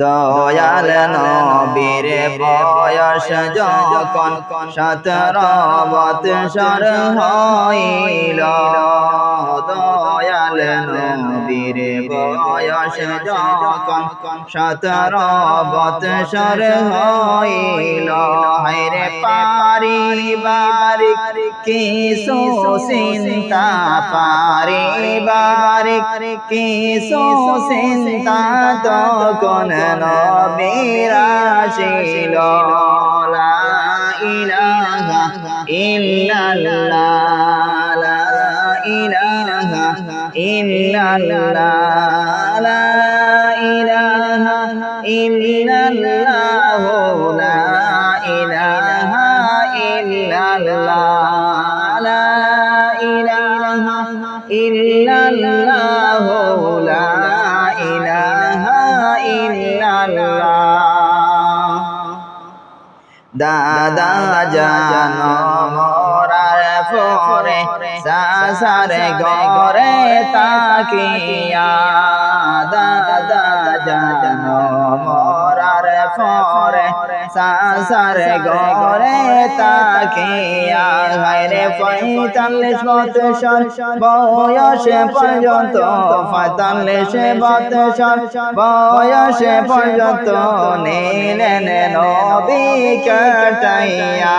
দয়াল নবীর বয়স যখন সতেরো বৎসর হইল। দয়াল নবীর বয়স যখন সতেরো বৎসর হইল। হায়রে পারিবারিক কিছু চিন্তা পারিবারিক কিছু চিন্তা তখন নবীরাশিল লা ইল্লাল্লাহ লা ইলাহা ইল্লাল্লাহ লা ইলাহা ইল্লাল্লাহ লা ইলাহা ইল্লাল্লাহ লা ইলাহা ইল্লাল্লাহ দাদা জান মোরার ফরে সাসারে গরে তাকিয়া দাদা জান মোরার ফরে সাসারে গরে তাকিয়া হায়রে পঁয়তাল্লিশ বৎসর বয়সে পর্যন্ত পঁয়তাল্লিশ বৎসর বয়সে পর্যন্ত নিলেন নবী কাটাইয়া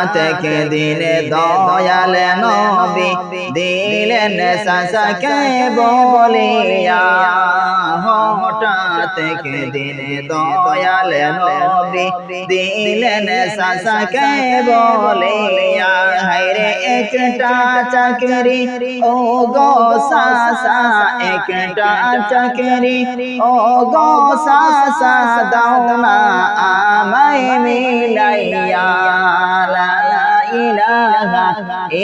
হঠাৎ দিনে দয়াল নবী দিলেন সাসাকে বলিয়া হঠাৎ দিনে দয়াল নবী দিলেন সাসাকে বলিয়া। একটা চাকরি ও গো সাসা একটা চাকরি ও গো সাসা দাও না আমায় মিলাইয়া লা ইলাহা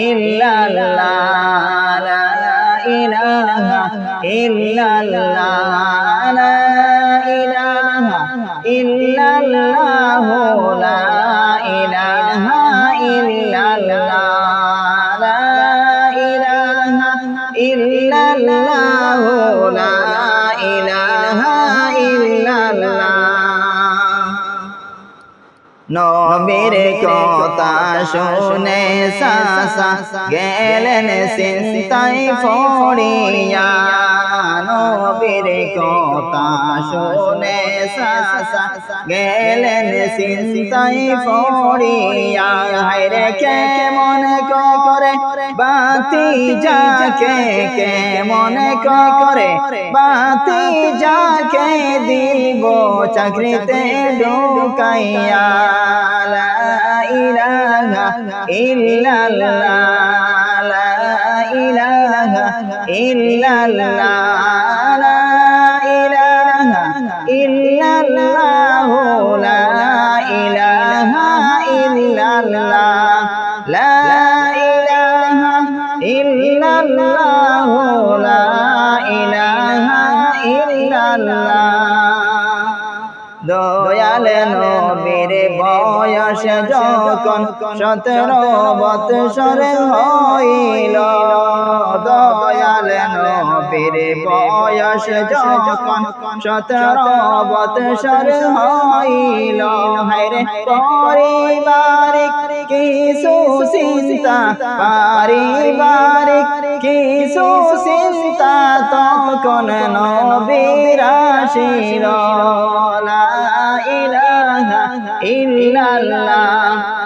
ইল্লাল্লাহ লা ইলাহা ইল্লাল্লাহ শুনে সাসা গেলেন চিন্তাই ফড়িয়া নবীর কথা শুনে সাসা গেলেন চিন্তাই ফড়িয়া হায়রে কে মনে করে? বাতি যাকে কে মনে করে? বাতি যাকে দিব চাকরিতে ঢুকাইয়া ইলাহা ইল্লাল্লাহ, লা ইলাহা দয়াল নবীর বয়া বয়স যখন সতেরো বৎসর হইল। দয়াল নবীর বয়স যখন সতেরো বৎসর হইল। হায়রে পারিবারিক, কিছু চিন্তা পারিবারিক, কিছু চিন্তা তখন নবীর আসিল। ইল্লাল্লাহ।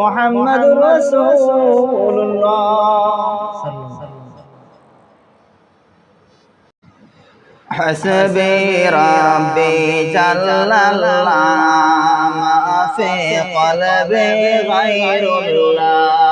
মুহাম্মাদুর রাসূলুল্লাহ حسبي ربي جل الله ما في قلبي غير الله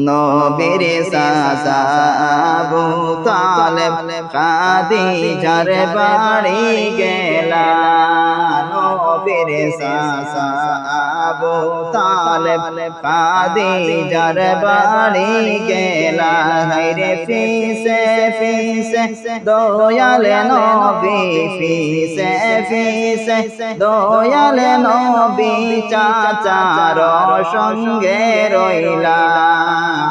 নবীর সাসা আবু তালেব খাদিজার বাড়ি গেলা পীরে সাসা বাড়ি গেলা ফিসে ফিসে দয়াল ফিসে ফিসে দয়াল নবি চাচার সঙ্গে রইলা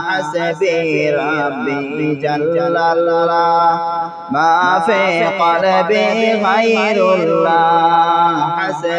হাসবে রাব্বি জাল্লাল্লাহ মাফে কলবে গায়রুল্লাহ হাসবে غير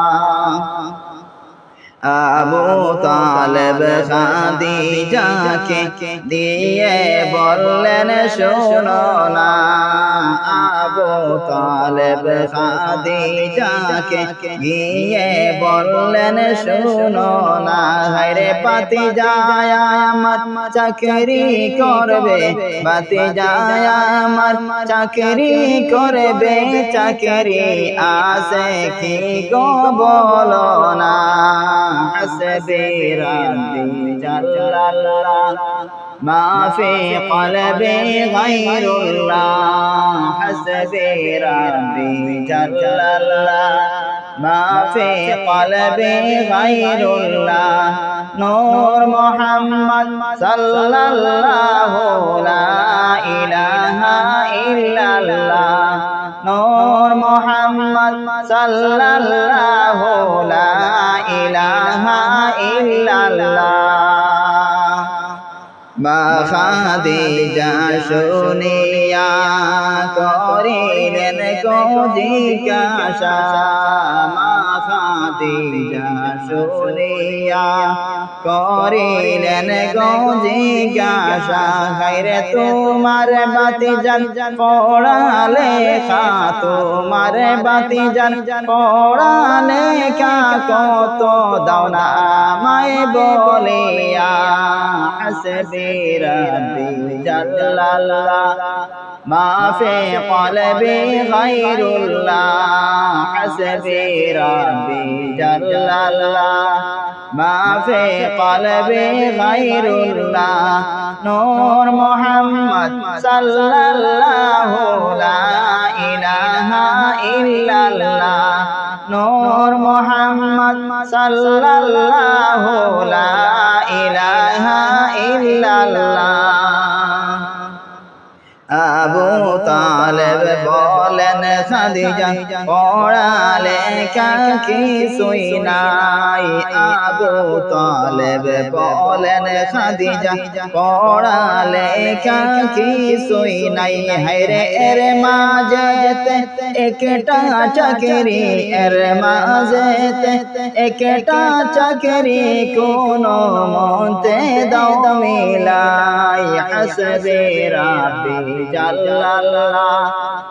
আবু তালেব খাদিজাকে দিয়ে বললেন শোনো না আবু তালেব খাদিজাকে গিয়ে বললেন শোনো না হায়রে পাতি যায় আমার চাকরি করবে বাতি যায় আমার চাকরি করবে চাকরি আসে কি গো বলো না حسبي ربي جل الله ما في قلبي غير الله حسبي ربي جل الله ما في قلبي غير الله نور محمد صلى الله لا إله إلا الله نور محمد صلى الله لا إله إلا الله মা খাদিজা শুনিয়া করিলেন জিজ্ঞাসা মা খাদিজা শুনিয়া করিলেন জিজ্ঞাসা হাইরে তোমার বাতি জান পড়ালে খা তোমার বাতি জান পড়ালে খা কত দাও না আমায় বলিয়া حسبي ربي جل الله ما في قلبي غير الله حسبي ربي جل الله ما في قلبي غير الله نور محمد صلى الله لا إله إلا الله نور محمد صلى الله لا إله إلا الله أبو طالب بو বলেন খাদিজা পড়ালে কিছুই নাই। আবু তালেব বলেন খাদিজা পড়ালে কিছুই নাই। হায়রে এর মাঝেতে একটা চাকরি, এর মাঝেতে একটা চাকরি, কোন মতে দাও মিলাই হাসবে রাবি জাল্লাল্লাহ।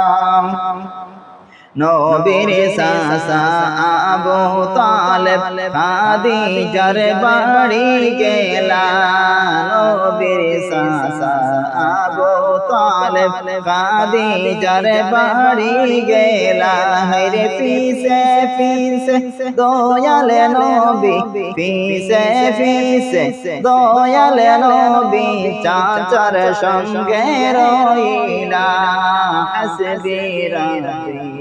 নবীর সাসা আবু তালেব খাদিজার বাড়ি গেলা। নবীর সাসা আবু তালেব খাদিজার বাড়ি গেলা। হরে পিসে পিসে দয়াল নবী পিসে পিসে দয়াল নবী চাচার সঙ্গে রইলা। হাসবি রাবি